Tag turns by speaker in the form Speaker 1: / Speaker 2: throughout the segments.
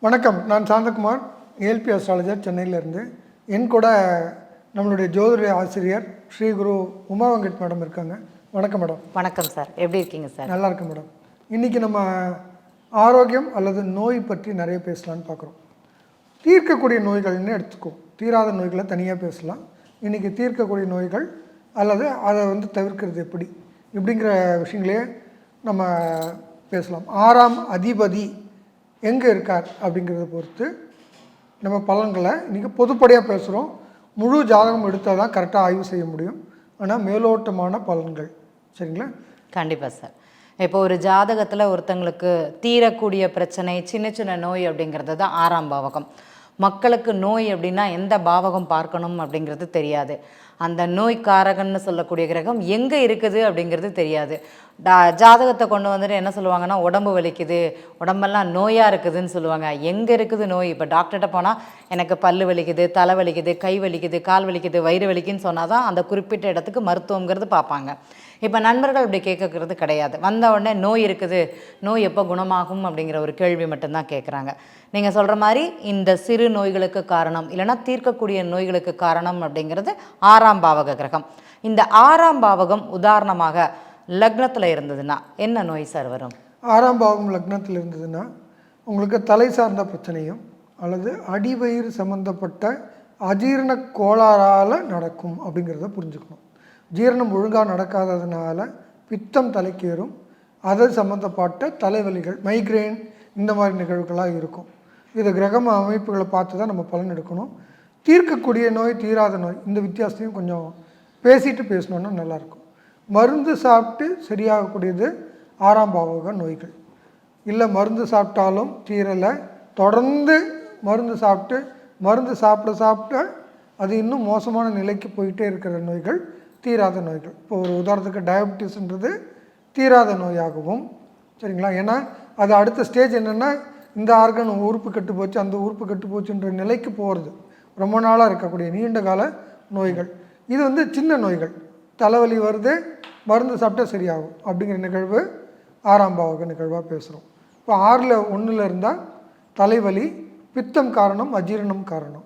Speaker 1: வணக்கம். நான் சாந்தகுமார் ஏல்பி அஸ்ட்ராலஜர் சென்னையிலேருந்து. என் கூட நம்மளுடைய ஜோதிட ஆசிரியர் ஸ்ரீ குரு உமா வெங்கட் மேடம் இருக்காங்க. வணக்கம் மேடம்.
Speaker 2: வணக்கம் சார். எப்படி இருக்கீங்க சார்?
Speaker 1: நல்லா இருக்கு மேடம். இன்றைக்கி நம்ம ஆரோக்கியம் அல்லது நோய் பற்றி நிறைய பேசலான்னு பார்க்குறோம். தீர்க்கக்கூடிய நோய்கள்னு எடுத்துக்கோ. தீராத நோய்களை தனியாக பேசலாம். இன்றைக்கி தீர்க்கக்கூடிய நோய்கள் அல்லது அதை வந்து தவிர்க்கிறது எப்படி? இப்படிங்கிற விஷயங்களே நம்ம பேசலாம். ஆறாம் அதிபதி எங்கே இருக்கார் அப்படிங்கிறத பொறுத்து நம்ம பலன்களை இன்றைக்கி பொதுப்படையாக பேசுகிறோம் முழு ஜாதகம் எடுத்தால் தான் கரெக்டாக ஆய்வு செய்ய முடியும். ஆனால் மேலோட்டமான பலன்கள். சரிங்களா?
Speaker 2: கண்டிப்பாக சார். இப்போ ஒரு ஜாதகத்தில் ஒருத்தங்களுக்கு தீரக்கூடிய பிரச்சனை சின்ன சின்ன நோய் அப்படிங்கிறது தான் ஆறாம் பாவகம். மக்களுக்கு நோய் அப்படின்னா எந்த பாவகம் பார்க்கணும் அப்படிங்கிறது தெரியாது. அந்த நோய்க்காரகன்னு சொல்லக்கூடிய கிரகம் எங்கே இருக்குது அப்படிங்கிறது தெரியாது. டா ஜாதகத்தை கொண்டு வந்துட்டு என்ன சொல்லுவாங்கன்னா உடம்பு வலிக்குது உடம்பெல்லாம் நோயாக இருக்குதுன்னு சொல்லுவாங்க. எங்கே இருக்குது நோய்? இப்போ டாக்டர்கிட்ட போனால் எனக்கு பல்லு வலிக்குது தலை வலிக்குது கை வலிக்குது கால் வலிக்குது வயிறு வலிக்குன்னு சொன்னால் தான் அந்த குறிப்பிட்ட இடத்துக்கு மருத்துவங்கிறது பார்ப்பாங்க. இப்போ நண்பர்கள் அப்படி கேட்கறது கிடையாது. வந்த உடனே நோய் இருக்குது நோய் எப்போ குணமாகும் அப்படிங்கிற ஒரு கேள்வி மட்டும்தான் கேட்குறாங்க. நீங்கள் சொல்கிற மாதிரி இந்த சிறு நோய்களுக்கு காரணம் இல்லைன்னா தீர்க்கக்கூடிய நோய்களுக்கு காரணம் அப்படிங்கிறது ஆறாம் பாவக கிரகம். இந்த ஆறாம் பாவகம் உதாரணமாக லக்னத்தில் இருந்ததுன்னா என்ன நோய் சார் வரும்?
Speaker 1: ஆறாம் பாவம் லக்னத்தில் இருந்ததுன்னா உங்களுக்கு தலை சார்ந்த பிரச்சனையும் அல்லது அடிவயிறு சம்பந்தப்பட்ட அஜீரண கோளாறால் நடக்கும் அப்படிங்கிறத புரிஞ்சுக்கணும். ஜீரணம் ஒழுங்காக நடக்காததுனால பித்தம் தலைக்கேறும். அது சம்மந்தப்பட்ட தலைவலிகள் மைக்ரேன் இந்த மாதிரி நிகழ்வுகளாக இருக்கும். இது கிரகம அமைப்புகளை பார்த்து தான் நம்ம பலன் எடுக்கணும். தீர்க்கக்கூடிய நோய் தீராத நோய் இந்த வித்தியாசத்தையும் கொஞ்சம் பேசிட்டு பேசணுன்னா நல்லாயிருக்கும். மருந்து சாப்பிட்டு சரியாகக்கூடியது ஆறாம் பாவக நோய்கள். இல்லை மருந்து சாப்பிட்டாலும் தீரலை. தொடர்ந்து மருந்து சாப்பிட்டு மருந்து சாப்பிட சாப்பிட்டு அது இன்னும் மோசமான நிலைக்கு போயிட்டே இருக்கிற நோய்கள். தீராத நோய்கள். இப்போ ஒரு உதாரணத்துக்கு டயபெட்டிஸ்ன்றது தீராத நோயாகவும் சரிங்களா? ஏன்னா அது அடுத்த ஸ்டேஜ் என்னென்னா இந்த ஆர்கன் உறுப்பு கெட்டு போச்சு அந்த உறுப்பு கெட்டு போச்சுன்ற நிலைக்கு போகிறது ரொம்ப நாளாக இருக்கக்கூடிய நீண்ட கால நோய்கள். இது வந்து சின்ன நோய்கள். தலைவலி வருது மருந்து சாப்பிட்டா சரியாகும் அப்படிங்கிற நிகழ்வு ஆறாம் பாவக நிகழ்வாக பேசுகிறோம் இப்போ ஆறில் ஒன்றில் இருந்தால் தலைவலி பித்தம் காரணம் அஜீரணம் காரணம்.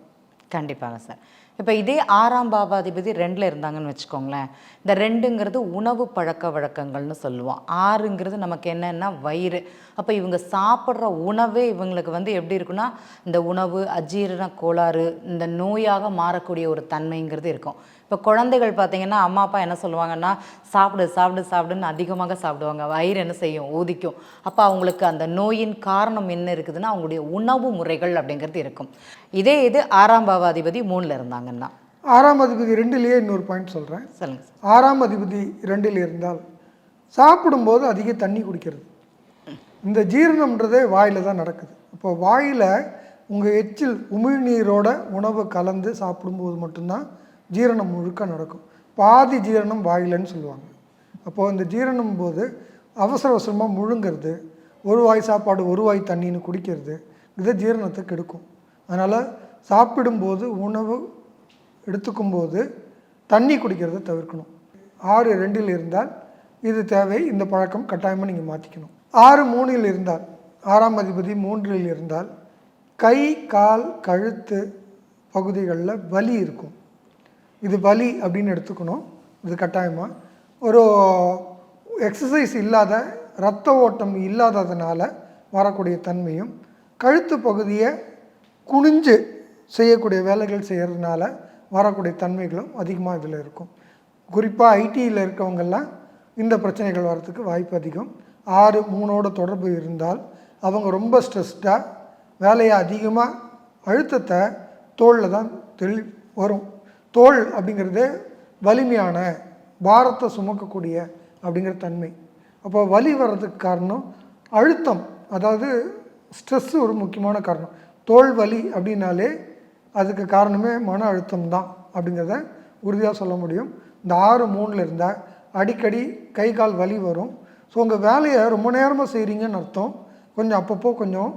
Speaker 2: கண்டிப்பாக சார். இப்போ இதே ஆறாம் பாவாதிபதி ரெண்டில் இருந்தாங்கன்னு வச்சுக்கோங்களேன். இந்த ரெண்டுங்கிறது உணவு பழக்க வழக்கங்கள்னு சொல்லுவோம். ஆறுங்கிறது நமக்கு என்னென்னா வயிறு. அப்போ இவங்க சாப்பிட்ற உணவே இவங்களுக்கு வந்து எப்படி இருக்குன்னா இந்த உணவு அஜீரண கோளாறு இந்த நோயாக மாறக்கூடிய ஒரு தன்மைங்கிறது இருக்கும். இப்போ குழந்தைகள் பார்த்தீங்கன்னா அம்மா அப்பா என்ன சொல்லுவாங்கன்னா சாப்பிடு சாப்பிடு சாப்பிடுன்னு அதிகமாக சாப்பிடுவாங்க. வயிறு என்ன செய்யும்? ஊதிக்கும். அப்போ அவங்களுக்கு அந்த நோயின் காரணம் என்ன இருக்குதுன்னா அவங்களுடைய உணவு முறைகள் அப்படிங்கிறது இருக்கும். இதே இது ஆறாம் பாவாதிபதி மூணில் இருந்தாங்கன்னா.
Speaker 1: ஆறாம் அதிபதி ரெண்டுலேயே இன்னொரு பாயிண்ட் சொல்கிறேன்
Speaker 2: சொல்லுங்கள் சார்.
Speaker 1: ஆறாம் அதிபதி ரெண்டில் இருந்தால் சாப்பிடும்போது அதிக தண்ணி குடிக்கிறது. இந்த ஜீரணம்ன்றதே வாயில் தான் நடக்குது. இப்போ வாயில் உங்கள் எச்சில் உமிழ்நீரோட உணவு கலந்து சாப்பிடும்போது மட்டும்தான் ஜீரணம் முழுக்க நடக்கும். பாதி ஜீரணம் வாயிலன்னு சொல்லுவாங்க. அப்போது இந்த ஜீரணம் போது அவசர அவசரமாக முழுங்கிறது ஒரு வாய் சாப்பாடு ஒரு வாய் தண்ணின்னு குடிக்கிறது இது ஜீரணத்தை கெடுக்கும். அதனால் சாப்பிடும்போது உணவு எடுத்துக்கும்போது தண்ணி குடிக்கிறத தவிர்க்கணும். ஆறு ரெண்டில் இருந்தால் இது தேவை. இந்த பழக்கம் கட்டாயமாக நீங்கள் மாற்றிக்கணும் ஆறு மூணில் இருந்தால் ஆறாம் அதிபதி மூன்றில் இருந்தால் கை கால் கழுத்து பகுதிகளில் வலி இருக்கும். இது வலி அப்படின்னு எடுத்துக்கணும். இது கட்டாயமாக ஒரு எக்ஸசைஸ் இல்லாத இரத்த ஓட்டம் இல்லாததுனால வரக்கூடிய தன்மையும் கழுத்து பகுதியை குனிஞ்சு செய்யக்கூடிய வேலைகள் செய்கிறதுனால வரக்கூடிய தன்மைகளும் அதிகமாக இதில் இருக்கும். குறிப்பாக ஐடியில் இருக்கவங்கெல்லாம் இந்த பிரச்சனைகள் வரத்துக்கு வாய்ப்பு அதிகம். ஆறு மூணோட தொடர்பு இருந்தால் அவங்க ரொம்ப ஸ்ட்ரெஸ்டாக வேலையை அதிகமாக அழுத்தத்தை தோளில் தான் தெளி வரும். தோல் அப்படிங்கிறது வலிமையான பாரத்தை சுமக்கக்கூடிய அப்படிங்கிற தன்மை. அப்போ வலி வர்றதுக்கு காரணம் அழுத்தம். அதாவது ஸ்ட்ரெஸ்ஸு ஒரு முக்கியமான காரணம். தோல் வலி அப்படின்னாலே அதுக்கு காரணமே மன அழுத்தம் தான் அப்படிங்கிறத உறுதியாக சொல்ல முடியும். இந்த ஆறு மூணில் இருந்தால் அடிக்கடி கை கால் வலி வரும். ஸோ உங்கள் வேலையை ரொம்ப நேரமாக செய்கிறீங்கன்னு அர்த்தம். கொஞ்சம் அப்பப்போ கொஞ்சம்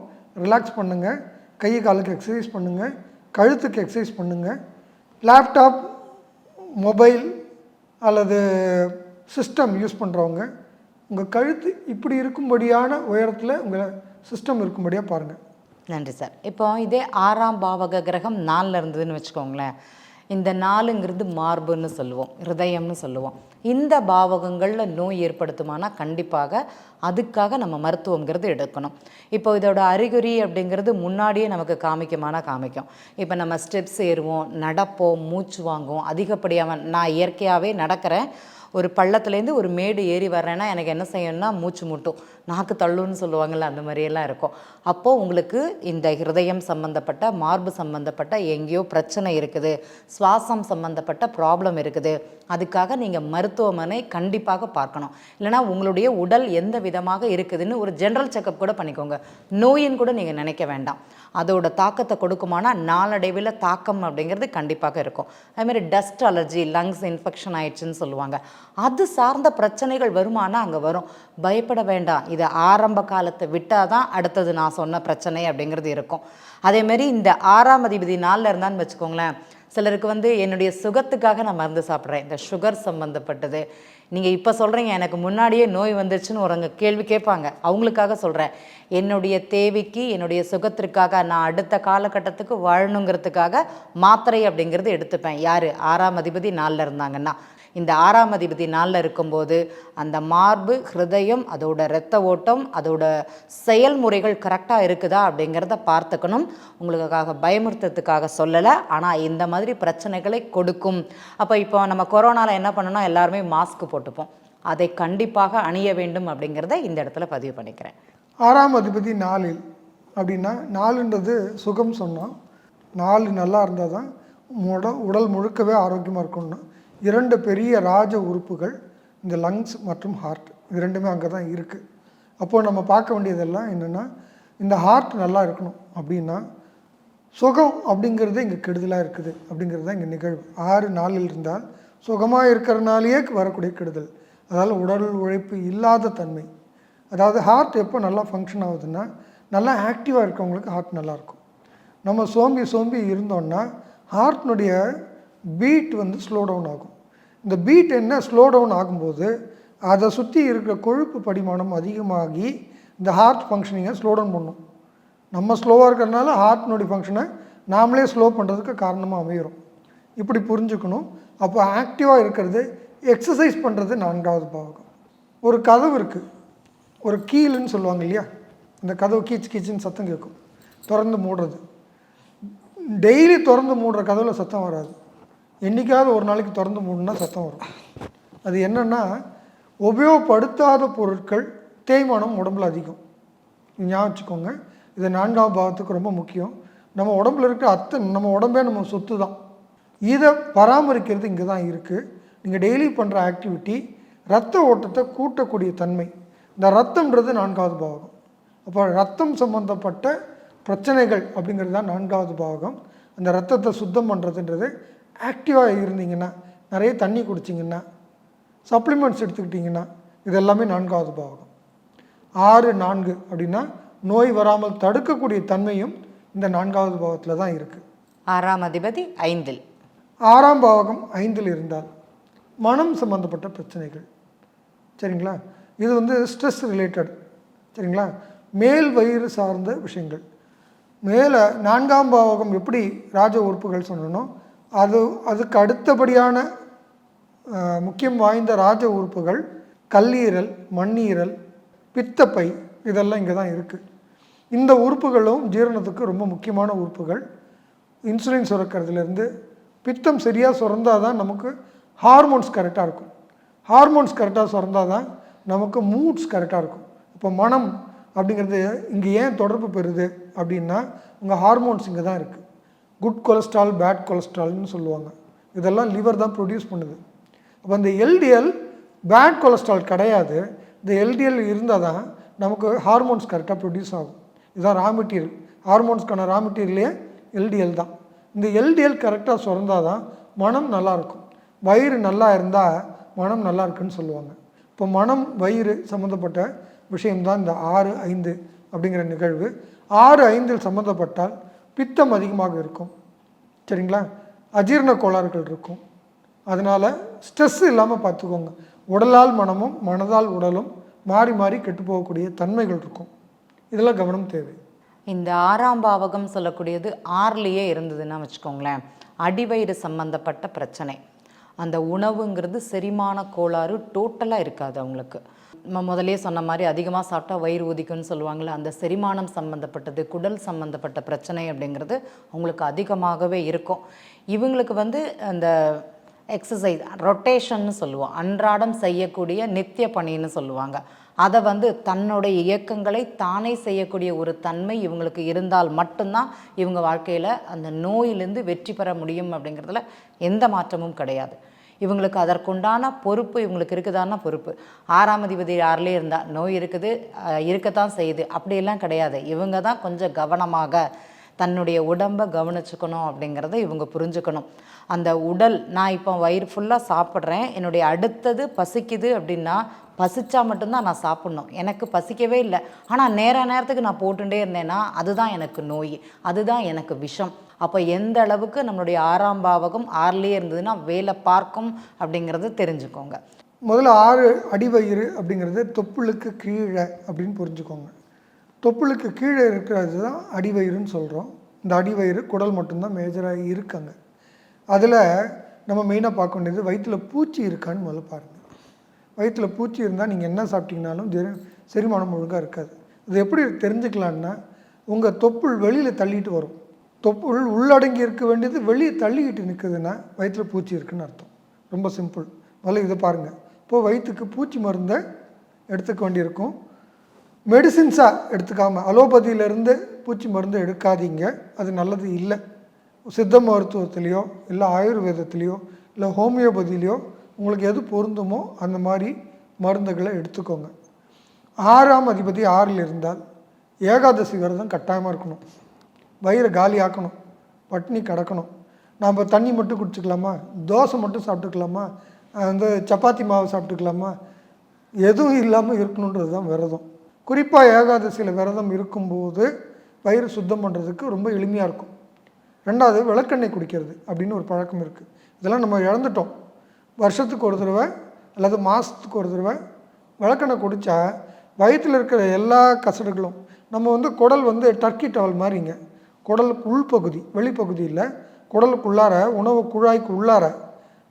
Speaker 1: ரிலாக்ஸ் பண்ணுங்கள் கை காலுக்கு எக்ஸசைஸ் பண்ணுங்கள் கழுத்துக்கு எக்ஸசைஸ் பண்ணுங்கள் லேப்டாப் மொபைல் அல்லது சிஸ்டம் யூஸ் பண்ணுறவங்க உங்கள் கழுத்து இப்படி இருக்கும்படியான உயரத்தில் உங்கள் சிஸ்டம் இருக்கும்படியாக பாருங்கள்
Speaker 2: நன்றி சார். இப்போ இதே ஆறாம் பாவக கிரகம் நாலில் இருந்ததுன்னு வச்சுக்கோங்களேன். இந்த நாலுங்கிறது மார்புன்னு சொல்லுவோம் ஹிருதயம்னு சொல்லுவோம். இந்த பாவகங்களில் நோய் ஏற்படுத்துமானா கண்டிப்பாக அதுக்காக நம்ம மருத்துவங்கிறது எடுக்கணும். இப்போ இதோட அறிகுறி அப்படிங்கிறது முன்னாடியே நமக்கு காமிக்குமானா காமிக்கும். இப்போ நம்ம ஸ்டெப்ஸ் ஏறுவோம் நடப்போம் மூச்சு வாங்குவோம் அதிகப்படியாக நான் இயற்கையாகவே நடக்கிறேன். ஒரு பள்ளத்துலேருந்து ஒரு மேடு ஏறி வர்றேன்னா எனக்கு என்ன செய்யணும்னா மூச்சு முட்டும். நாக்கு தள்ளுன்னு சொல்லுவாங்கள்ல அந்த மாதிரியெல்லாம் இருக்கும். அப்போது உங்களுக்கு இந்த ஹிருதயம் சம்மந்தப்பட்ட மார்பு சம்மந்தப்பட்ட எங்கேயோ பிரச்சனை இருக்குது. சுவாசம் சம்மந்தப்பட்ட ப்ராப்ளம் இருக்குது. அதுக்காக நீங்கள் மருத்துவமனை கண்டிப்பாக பார்க்கணும். இல்லைனா உங்களுடைய உடல் எந்த விதமாக இருக்குதுன்னு ஒரு ஜென்ரல் செக்கப் கூட பண்ணிக்கோங்க. நோயின்னு கூட நீங்கள் நினைக்க வேண்டாம். அதோட தாக்கத்தை கொடுக்குமானா நாளடைவில் தாக்கம் அப்படிங்கிறது கண்டிப்பாக இருக்கும். அதுமாரி டஸ்ட் அலர்ஜி லங்ஸ் இன்ஃபெக்ஷன் ஆயிடுச்சுன்னு சொல்லுவாங்க. அது சார்ந்த பிரச்சனைகள் வருமானா அங்கே வரும். பயப்பட வேண்டாம். இது ஆரம்ப காலத்தை விட்டால் தான் அடுத்தது நான் சொன்ன பிரச்சனை அப்படிங்கிறது இருக்கும். அதேமாரி இந்த ஆறாம் அதிபதி நாளில் இருந்தான்னு வச்சுக்கோங்களேன் சிலருக்கு வந்து என்னுடைய சுகத்துக்காக நான் மருந்து சாப்பிட்றேன். இந்த சுகர் சம்மந்தப்பட்டது நீங்கள் இப்போ சொல்கிறீங்க எனக்கு முன்னாடியே நோய் வந்துருச்சுன்னு ஒருங்க கேள்வி கேட்பாங்க. அவங்களுக்காக சொல்கிறேன் என்னுடைய தேவைக்கு என்னுடைய சுகத்திற்காக நான் அடுத்த காலகட்டத்துக்கு வாழணுங்கிறதுக்காக மாத்திரை அப்படிங்கிறது எடுத்துப்பேன். யார்? ஆறாம் அதிபதி நாளில் இருந்தாங்கன்னா. இந்த ஆறாம் அதிபதி நாளில் இருக்கும்போது அந்த மார்பு ஹிருதயம் அதோட இரத்த ஓட்டம் அதோட செயல்முறைகள் கரெக்டாக இருக்குதா அப்படிங்கிறத பார்த்துக்கணும். உங்களுக்காக பயமுறுத்துறதுக்காக சொல்லலை. ஆனால் இந்த மாதிரி பிரச்சனைகளை கொடுக்கும். அப்போ இப்போ நம்ம கொரோனாவில் என்ன பண்ணணும் எல்லாருமே மாஸ்க் போட்டுப்போம். அதை கண்டிப்பாக அணிய வேண்டும் அப்படிங்கிறத இந்த இடத்துல பதிவு பண்ணிக்கிறேன்.
Speaker 1: ஆறாம் அதிபதி நாளில் அப்படின்னா நாலுன்றது சுகம் சொன்னால் நாலு நல்லா இருந்தால் தான் உடல் உடல் முழுக்கவே ஆரோக்கியமாக இருக்கணும்னா இரண்டு பெரிய ராஜ உறுப்புகள் இந்த லங்ஸ் மற்றும் ஹார்ட் இது ரெண்டுமே அங்கே தான் இருக்குது அப்போது நம்ம பார்க்க வேண்டியதெல்லாம் என்னென்னா இந்த ஹார்ட் நல்லா இருக்கணும் அப்படின்னா சுகம் அப்படிங்கிறது இங்கே கெடுதலாக இருக்குது அப்படிங்கிறது தான் இங்கே நிகழ்வு. ஆறு நாளில் இருந்தால் சுகமாக இருக்கிறனாலேயே வரக்கூடிய கெடுதல். அதாவது உடல் உழைப்பு இல்லாத தன்மை. அதாவது ஹார்ட் எப்போ நல்லா ஃபங்க்ஷன் ஆகுதுன்னா நல்லா ஆக்டிவாக இருக்கவங்களுக்கு ஹார்ட் நல்லாயிருக்கும் நம்ம சோம்பி சோம்பி இருந்தோன்னா ஹார்ட்னுடைய பீட் வந்து ஸ்லோ டவுன் ஆகும். இந்த பீட் என்ன? ஸ்லோ டவுன் ஆகும்போது அதை சுற்றி இருக்கிற கொழுப்பு படிமானம் அதிகமாகி இந்த ஹார்ட் ஃபங்க்ஷனிங்கை ஸ்லோ டவுன் பண்ணும். நம்ம ஸ்லோவாக இருக்கிறதுனால ஹார்ட்னுடைய ஃபங்க்ஷனை நாமளே ஸ்லோ பண்ணுறதுக்கு காரணமாக அமையிறோம். இப்படி புரிஞ்சுக்கணும். அப்போ ஆக்டிவாக இருக்கிறது எக்ஸசைஸ் பண்ணுறது நான்காவது பாவகம். ஒரு கதவு இருக்குது ஒரு கீலுன்னு சொல்லுவாங்க இல்லையா? இந்த கதவு கீச்சு கீச்சுன்னு சத்தம் கேட்கும். திறந்து மூடுறது. டெய்லி திறந்து மூடுற கதவில் சத்தம் வராது. என்றைக்காவது ஒரு நாளைக்கு திறந்து மூடுனா சத்தம் வரும். அது என்னென்னா உபயோகப்படுத்தாத பொருட்கள் தேய்மானம் உடம்புல அதிகம். ஞாபகம் வச்சுக்கோங்க. இது நான்காம் பாவத்துக்கு ரொம்ப முக்கியம். நம்ம உடம்புல இருக்கிற அத்தை நம்ம உடம்பே நம்ம சொத்து தான் இதை பராமரிக்கிறது இங்கே தான் இருக்குது நீங்கள் டெய்லி பண்ணுற ஆக்டிவிட்டி ரத்த ஓட்டத்தை கூட்டக்கூடிய தன்மை. இந்த ரத்தம்ன்றது நான்காவது பாவகம். அப்போ ரத்தம் சம்பந்தப்பட்ட பிரச்சனைகள் அப்படிங்கிறது தான் நான்காவது பாவகம். அந்த ரத்தத்தை சுத்தம் பண்ணுறதுன்றது ஆக்டிவாக இருந்தீங்கன்னா நிறைய தண்ணி குடிச்சிங்கன்னா சப்ளிமெண்ட்ஸ் எடுத்துக்கிட்டிங்கன்னா இது எல்லாமே நான்காவது பாவகம் ஆறு நான்கு அப்படின்னா நோய் வராமல் தடுக்கக்கூடிய தன்மையும் இந்த நான்காவது பாவத்தில் தான் இருக்குது
Speaker 2: ஆறாம் அதிபதி ஐந்தில்.
Speaker 1: ஆறாம் பாவகம் ஐந்தில் இருந்தால் மனம் சம்பந்தப்பட்ட பிரச்சனைகள். சரிங்களா? இது வந்து ஸ்ட்ரெஸ் ரிலேட்டட் சரிங்களா? மேல் வயிறு சார்ந்த விஷயங்கள். மேலே நான்காம் பாவகம் எப்படி ராஜ உறுப்புகள் சொன்னனோ அது அதுக்கு அடுத்தபடியான முக்கியம் வாய்ந்த ராஜ உறுப்புகள் கல்லீரல் மண்ணீரல் பித்தப்பை இதெல்லாம் இங்கே தான் இருக்குது இந்த உறுப்புகளும் ஜீரணத்துக்கு ரொம்ப முக்கியமான உறுப்புகள். இன்சுலின் சுரக்கிறதுலேருந்து பித்தம் சரியாக சுரந்தால் தான் நமக்கு ஹார்மோன்ஸ் கரெக்டாக இருக்கும். ஹார்மோன்ஸ் கரெக்டாக சுரந்தால் தான் நமக்கு மூட்ஸ் கரெக்டாக இருக்கும். இப்போ மனம் அப்படிங்கிறது இங்கே ஏன் தொடர்பு பெறுது அப்படின்னா உங்கள் ஹார்மோன்ஸ் இங்கே தான் இருக்குது குட் கொலஸ்ட்ரால் பேட் கொலஸ்ட்ரால்னு சொல்லுவாங்க. இதெல்லாம் லிவர் தான் ப்ரொடியூஸ் பண்ணுது. அப்போ இந்த எல்டிஎல் பேட் கொலஸ்ட்ரால் கிடையாது. இந்த எல்டிஎல் இருந்தால் தான் நமக்கு ஹார்மோன்ஸ் கரெக்டாக ப்ரொடியூஸ் ஆகும். இதுதான் ரா மெட்டீரியல் ஹார்மோன்ஸ்க்கான ரா மெட்டீரியலே எல்டிஎல் தான். இந்த எல்டிஎல் கரெக்டாக சுரந்தால் தான் மனம் நல்லாயிருக்கும் வயிறு நல்லா இருந்தால் மனம் நல்லா இருக்குன்னு சொல்லுவாங்க. இப்போ மனம் வயிறு சம்மந்தப்பட்ட விஷயம்தான் இந்த ஆறு ஐந்து அப்படிங்கிற நிகழ்வு. ஆறு ஐந்தில் சம்மந்தப்பட்டால் பித்தம் அதிகமாக இருக்கும். சரிங்களா? அஜீரண கோளாறுகள் இருக்கும். அதனால் ஸ்ட்ரெஸ் இல்லாமல் பார்த்துக்கோங்க. உடலால் மனமும் மனதால் உடலும் மாறி மாறி கெட்டு போகக்கூடிய தன்மைகள் இருக்கும். இதெல்லாம் கவனம் தேவை.
Speaker 2: இந்த ஆறாம் பாவகம் சொல்லக்கூடியது ஆறுலேயே இருந்ததுன்னா வச்சுக்கோங்களேன். அடிவயிறு சம்பந்தப்பட்ட பிரச்சனை. அந்த உணவுங்கிறது செரிமான கோளாறு டோட்டலாக இருக்காது அவங்களுக்கு. நம்ம முதலே சொன்ன மாதிரி அதிகமாக சாப்பிட்டா வயிறு உதிக்கும்னு சொல்லுவாங்கள்ல அந்த செரிமானம் சம்மந்தப்பட்டது குடல் சம்மந்தப்பட்ட பிரச்சனை அப்படிங்கிறது அவங்களுக்கு அதிகமாகவே இருக்கும். இவங்களுக்கு வந்து அந்த எக்ஸசைஸ் ரொட்டேஷன்னு சொல்லுவோம். அன்றாடம் செய்யக்கூடிய நித்திய பணின்னு சொல்லுவாங்க. அதை வந்து தன்னுடைய இயக்கங்களை தானே செய்யக்கூடிய ஒரு தன்மை இவங்களுக்கு இருந்தால் மட்டும்தான் இவங்க வாழ்க்கையில் அந்த நோயிலிருந்து வெற்றி பெற முடியும் அப்படிங்கிறதுல எந்த மாற்றமும் கிடையாது. இவங்களுக்கு அதற்குண்டான பொறுப்பு இவங்களுக்கு இருக்குதான பொறுப்பு. ஆறாம் அதிபதி யாரிலே இருந்தால் நோய் இருக்குது இருக்கத்தான் செய்யுது. அப்படியெல்லாம் கிடையாது. இவங்க தான் கொஞ்சம் கவனமாக தன்னுடைய உடம்பை கவனிச்சுக்கணும் அப்படிங்கிறத இவங்க புரிஞ்சுக்கணும். அந்த உடல் நான் இப்போ வயிறு ஃபுல்லாக சாப்பிட்றேன். என்னுடைய அடுத்தது பசிக்குது அப்படின்னா பசிச்சா மட்டும்தான் நான் சாப்பிட்ணும். எனக்கு பசிக்கவே இல்லை. ஆனால் நேர நேரத்துக்கு நான் போட்டுட்டே இருந்தேன்னா அதுதான் எனக்கு நோய் அதுதான் எனக்கு விஷம். அப்போ எந்த அளவுக்கு நம்மளுடைய ஆறாம் பாவகம் ஆறுலேயே இருந்ததுன்னா வேலை பார்க்கும் அப்படிங்கிறது தெரிஞ்சுக்கோங்க.
Speaker 1: முதல்ல ஆறு அடிவயிறு அப்படிங்கிறது தொப்புளுக்கு கீழே அப்படின்னு புரிஞ்சுக்கோங்க. தொப்புளுக்கு கீழே இருக்கிறது தான் அடிவயிறுன்னு சொல்கிறோம் இந்த அடிவயிறு குடல் மட்டும்தான் மேஜராக இருக்காங்க. அதில் நம்ம மெயினாக பார்க்க வேண்டியது வயிற்றில் பூச்சி இருக்கான்னு முதல்ல பாருங்கள் வயிற்றில் பூச்சி இருந்தால் நீங்கள் என்ன சாப்பிட்டீங்கனாலும் ஜெரி- செரிமானம் ஒழுங்காக இருக்காது. இது எப்படி தெரிஞ்சுக்கலான்னா உங்கள் தொப்புள் வெளியில் தள்ளிட்டு வரும். தொப்புள் உள்ளடங்கி இருக்க வேண்டியது வெளியே தள்ளிக்கிட்டு நிற்குதுன்னா வயிற்றில் பூச்சி இருக்குன்னு அர்த்தம். ரொம்ப சிம்பிள். முதல்ல இதை பாருங்கள் இப்போது வயிற்றுக்கு பூச்சி மருந்தை எடுத்துக்க வேண்டியிருக்கும். மெடிசின்ஸாக எடுத்துக்காமல் அலோபதியிலேருந்து பூச்சி மருந்து எடுக்காதீங்க. அது நல்லது இல்லை. சித்த மருத்துவத்திலையோ இல்லை ஆயுர்வேதத்துலேயோ இல்லை ஹோமியோபதியிலையோ உங்களுக்கு எது பொருந்துமோ அந்த மாதிரி மருந்துகளை எடுத்துக்கோங்க. ஆறாம் அதிபதி ஆறில் இருந்தால் ஏகாதசி விரதம் கட்டாயமாக இருக்கணும். வயிறை காலி ஆக்கணும். பட்னி கிடக்கணும். நாம் தண்ணி மட்டும் குடிச்சுக்கலாமா? தோசை மட்டும் சாப்பிட்டுக்கலாமா? வந்து சப்பாத்தி மாவு சாப்பிட்டுக்கலாமா? எதுவும் இல்லாமல் இருக்கணுன்றது தான் விரதம். குறிப்பாக ஏகாதசியில் விரதம் இருக்கும்போது வயிறு சுத்தம் பண்ணுறதுக்கு ரொம்ப எளிமையாக இருக்கும். ரெண்டாவது விளக்கெண்ணெய் குடிக்கிறது அப்படின்னு ஒரு பழக்கம் இருக்குது இதெல்லாம் நம்ம இழந்துட்டோம். வருஷத்துக்கு ஒரு தடவை அல்லது மாதத்துக்கு ஒரு தடவை விளக்கெண்ணெய் குடித்தா வயிற்றில் இருக்கிற எல்லா கசடுகளும் நம்ம வந்து குடல் வந்து டர்க்கி டவல் மாதிரிங்க குடலுக்கு உள்பகுதி வெளிப்பகுதியில் குடலுக்குள்ளார உணவு குழாய்க்கு உள்ளார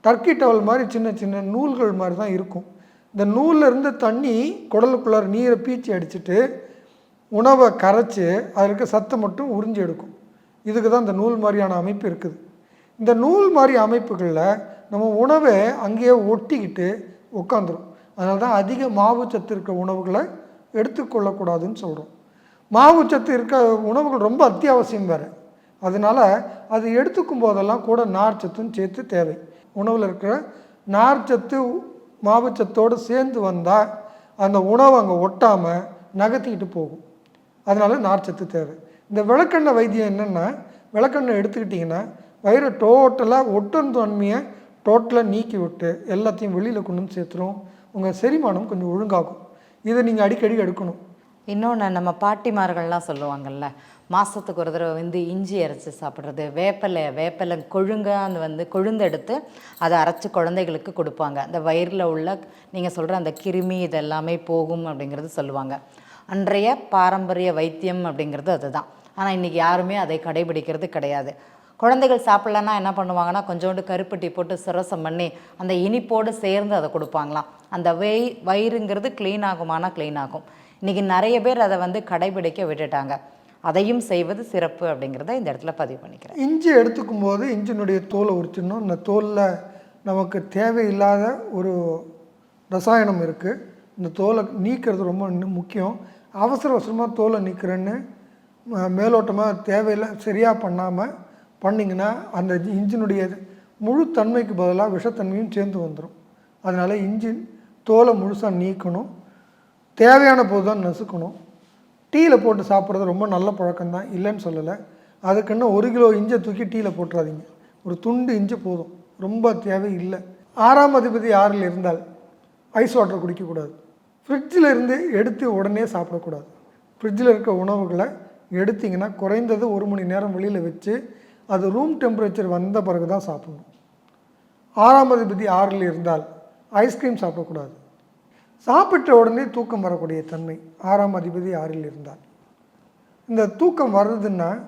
Speaker 1: டர்க்கி டவல் மாதிரி சின்ன சின்ன நூல்கள் மாதிரி தான் இருக்கும். இந்த நூலில் இருந்து தண்ணி குடலுக்குள்ளார நீரை பீச்சி அடிச்சுட்டு உணவை கரைச்சி அதில் இருக்க சத்தை மட்டும் உறிஞ்சி எடுக்கும். இதுக்கு தான் இந்த நூல் மாதிரியான அமைப்பு இருக்குது. இந்த நூல் மாதிரி அமைப்புகளில் நம்ம உணவை அங்கேயே ஒட்டிக்கிட்டு உட்காந்துரும் அதனால தான் அதிக மாவுச்சத்து இருக்க உணவுகளை எடுத்துக்கொள்ளக்கூடாதுன்னு சொல்கிறோம் மாவுச்சத்து இருக்க உணவுகள் ரொம்ப அத்தியாவசியம் வேறு. அதனால் அது எடுத்துக்கும் போதெல்லாம் கூட நார்ச்சத்தும் சேர்த்து தேவை. உணவில் இருக்கிற நார்ச்சத்து மாவுச்சத்தோடு சேர்ந்து வந்தால் அந்த உணவு அங்கே ஒட்டாமல் நகர்த்திக்கிட்டு போகும். அதனால் நார்ச்சத்து தேவை. இந்த விளக்கெண்ணெய் வைத்தியம் என்னென்னா விளக்கெண்ணெய் எடுத்துக்கிட்டிங்கன்னா வயிறை டோட்டலாக ஒட்டும் தன்மையை டோட்டலாக நீக்கி விட்டு எல்லாத்தையும் வெளியில் கொண்டு வந்து சேர்த்துரும். உங்கள் செரிமானம் கொஞ்சம் ஒழுங்காகும். இதை நீங்கள் அடிக்கடி எடுக்கணும்.
Speaker 2: இன்னொன்று நம்ம பாட்டிமார்கள்லாம் சொல்லுவாங்கல்ல மாதத்துக்கு ஒரு தடவை வந்து இஞ்சி அரைச்சி சாப்பிட்றது வேப்பிலை வேப்பலை கொழுங்கான்னு வந்து கொழுந்தெடுத்து அதை அரைச்சி குழந்தைகளுக்கு கொடுப்பாங்க. அந்த வயிறில் உள்ள நீங்கள் சொல்கிற அந்த கிருமி இதெல்லாமே போகும் அப்படிங்கிறது சொல்லுவாங்க. அன்றைய பாரம்பரிய வைத்தியம் அப்படிங்கிறது அதுதான். ஆனால் இன்றைக்கி யாருமே அதை கடைபிடிக்கிறது கிடையாது. குழந்தைகள் சாப்பிட்லன்னா என்ன பண்ணுவாங்கன்னா கொஞ்சோண்டு கருப்பட்டி போட்டு சிரசம் பண்ணி அந்த இனிப்போடு சேர்ந்து அதை கொடுப்பாங்களாம். அந்த வெய் வயிறுங்கிறது க்ளீன் ஆகுமானா க்ளீன் ஆகும். இன்றைக்கி நிறைய பேர் அதை வந்து கடைபிடிக்க விட்டுட்டாங்க. அதையும் செய்வது சிறப்பு அப்படிங்கிறத இந்த இடத்துல பதிவு பண்ணிக்கிறேன்.
Speaker 1: இஞ்சி எடுத்துக்கும் போது இஞ்சினுடைய தோலை உரிச்சிடணும். இந்த தோலில் நமக்கு தேவையில்லாத ஒரு ரசாயனம் இருக்குது இந்த தோலை நீக்கிறது ரொம்ப இன்னும் முக்கியம். அவசர அவசரமாக தோலை நீக்கிறேன்னு மேலோட்டமாக தேவையில்லை சரியாக பண்ணாமல் பண்ணிங்கன்னா அந்த இன்ஜினுடைய முழு தன்மைக்கு பதிலாக விஷத்தன்மையும் சேர்ந்து வந்துடும் அதனால் இன்ஜின் தோலை முழுசாக நீக்கணும். தேவையான போது தான் நசுக்கணும். டீயில் போட்டு சாப்பிட்றது ரொம்ப நல்ல பழக்கம் தான் இல்லைன்னு சொல்லலை. அதுக்குன்னு ஒரு கிலோ இஞ்சை தூக்கி டீயில் போட்டுறாதீங்க. ஒரு துண்டு இஞ்சி போதும். ரொம்ப தேவை இல்லை. ஆறாம் அதிபதி ஆறில் இருந்தால் ஐஸ் வாட்டர் குடிக்கக்கூடாது. ஃப்ரிட்ஜில் இருந்து எடுத்து உடனே சாப்பிடக்கூடாது. ஃப்ரிட்ஜில் இருக்க உணவுகளை எடுத்திங்கன்னா குறைந்தது ஒரு மணி நேரம் வெளியில் வச்சு அது ரூம் டெம்பரேச்சர் வந்த பிறகு தான் சாப்பிடணும். ஆறாம் அதிபதி ஆறில் இருந்தால் ஐஸ்கிரீம் சாப்பிடக்கூடாது. சாப்பிட்ட உடனே தூக்கம் வரக்கூடிய தன்மை ஆறாம் அதிபதி ஆறில் இருந்தால். இந்த தூக்கம் வருதுன்னா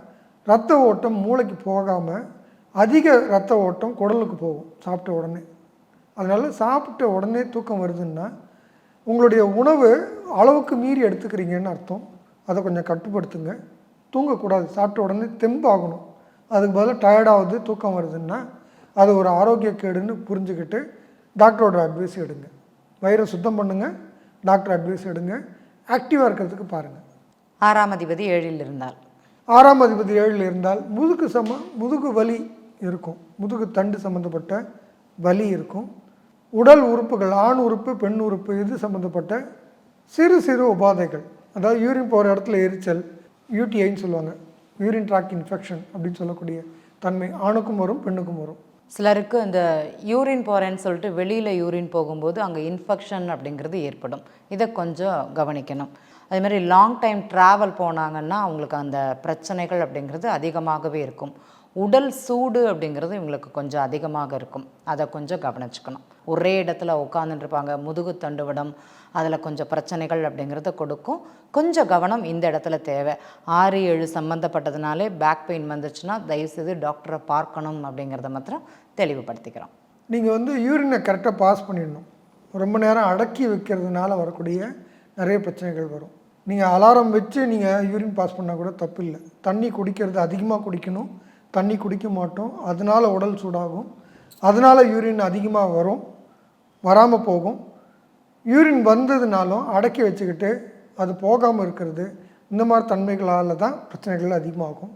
Speaker 1: ரத்த ஓட்டம் மூளைக்கு போகாமல் அதிக ரத்த ஓட்டம் குடலுக்கு போகும் சாப்பிட்ட உடனே. அதனால் சாப்பிட்ட உடனே தூக்கம் வருதுன்னா உங்களுடைய உணவு அளவுக்கு மீறி எடுத்துக்கிறீங்கன்னு அர்த்தம். அதை கொஞ்சம் கட்டுப்படுத்துங்க. தூங்கக்கூடாது. சாப்பிட்ட உடனே தெம்பாகணும். அதுக்கு பதிலாக டயர்டாகுது தூக்கம் வருதுன்னா அது ஒரு ஆரோக்கிய கேடுன்னு புரிஞ்சுக்கிட்டு டாக்டரோட அட்வைஸ் எடுங்க. வயிறை சுத்தம் பண்ணுங்கள் டாக்டர் அட்வைஸ் எடுங்க. ஆக்டிவாக இருக்கிறதுக்கு பாருங்கள்
Speaker 2: ஆறாம் அதிபதி ஏழில் இருந்தால்.
Speaker 1: ஆறாம் அதிபதி ஏழில் இருந்தால் முதுகு சம முதுகு வலி இருக்கும். முதுகு தண்டு சம்மந்தப்பட்ட வலி இருக்கும். உடல் உறுப்புகள் ஆண் உறுப்பு பெண் உறுப்பு இது சம்மந்தப்பட்ட சிறு சிறு உபாதைகள். அதாவது யூரின் போகிற இடத்துல எரிச்சல் யூடிஐன்னு சொல்லுவாங்க. யூரின் ட்ராக் இன்ஃபெக்ஷன் அப்படின்னு சொல்லக்கூடிய தன்மை ஆணுக்கும் வரும் பெண்ணுக்கும் வரும்.
Speaker 2: சிலருக்கு இந்த யூரின் போகிறேன்னு சொல்லிட்டு வெளியில் யூரின் போகும்போது அங்கே இன்ஃபெக்ஷன் அப்படிங்கிறது ஏற்படும். இதை கொஞ்சம் கவனிக்கணும். அதே மாதிரி லாங் டைம் ட்ராவல் போனாங்கன்னா அவங்களுக்கு அந்த பிரச்சனைகள் அப்படிங்கிறது அதிகமாகவே இருக்கும். உடல் சூடு அப்படிங்கிறது இவங்களுக்கு கொஞ்சம் அதிகமாக இருக்கும். அதை கொஞ்சம் கவனிச்சுக்கணும். ஒரே இடத்துல உட்காந்துட்டுருப்பாங்க முதுகு தண்டுவிடம் அதில் கொஞ்சம் பிரச்சனைகள் அப்படிங்கிறத கொடுக்கும். கொஞ்சம் கவனம் இந்த இடத்துல தேவை. ஆறு ஏழு சம்மந்தப்பட்டதுனாலே பேக் பெயின் வந்துச்சுன்னா தயவுசெய்து டாக்டரை பார்க்கணும் அப்படிங்கிறத மாத்திரம் தெளிவுபடுத்திக்கிறோம்.
Speaker 1: நீங்கள் வந்து யூரினை கரெக்டாக பாஸ் பண்ணிடணும். ரொம்ப நேரம் அடக்கி வைக்கிறதுனால வரக்கூடிய நிறைய பிரச்சனைகள் வரும். நீங்கள் அலாரம் வச்சு நீங்கள் யூரின் பாஸ் பண்ணால் கூட தப்பு இல்லை தண்ணி குடிக்கிறது அதிகமாக குடிக்கணும். தண்ணி குடிக்க மாட்டோம். அதனால் உடல் சூடாகும். அதனால் யூரின் அதிகமாக வரும். வராமல் போகும். யூரின் வந்ததுனாலும் அடக்கி வச்சுக்கிட்டு அது போகாமல் இருக்கிறது. இந்த மாதிரி தன்மைகளால் தான் பிரச்சனைகள் அதிகமாகும்.